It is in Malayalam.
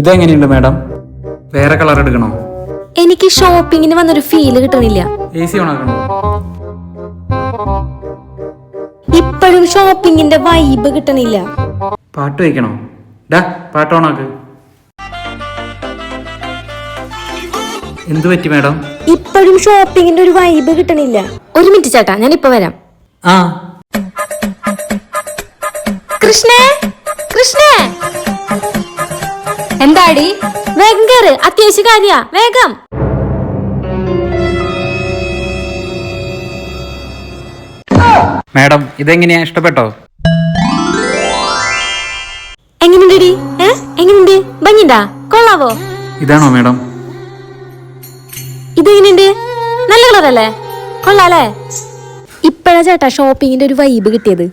ഇതെങ്ങനെയുണ്ട് മാഡം? വേറെ കളർ എടുക്കണോ? എനിക്ക് ഷോപ്പിങ്ങിന് വന്നൊരു ഫീൽ കിട്ടണില്ല. എ സി ഓണാക്കണോ ഇപ്പോഴും ഷോപ്പിങ്ങിന്റെ വൈബ് കിട്ടണില്ല. പാട്ട് വയ്ക്കണോ ഡാ പാട്ട് ഓണാക്ക് എന്ത് പറ്റി മാഡം? ഇപ്പോഴും ഷോപ്പിങ്ങിന്റെ ഒരു വൈബ് കിട്ടണില്ല. ഒരു മിനിറ്റ് ചേട്ടാ ഞാൻ ഇപ്പൊ വരാം. ആ. കൃഷ്ണേ കൃഷ്ണേ. എന്താടി? വേഗം കേറ് അത്യാവശ്യ കാര്യ വേഗം. മാഡം ഇതെങ്ങനെയാ? ഇഷ്ടപ്പെട്ടോ? എങ്ങനെയുണ്ട് ഏ? എങ്ങനെയുണ്ട്? ഭംഗിണ്ടാ കൊള്ളാവോ? ഇതാണോ മാഡം? ഇതെങ്ങനെയുണ്ട്? നല്ല കളറല്ലേ? കൊള്ളാലേ ഇപ്പഴാ ചേട്ടാ ഷോപ്പിങ്ങിന്റെ ഒരു വൈബ് കിട്ടിയത്.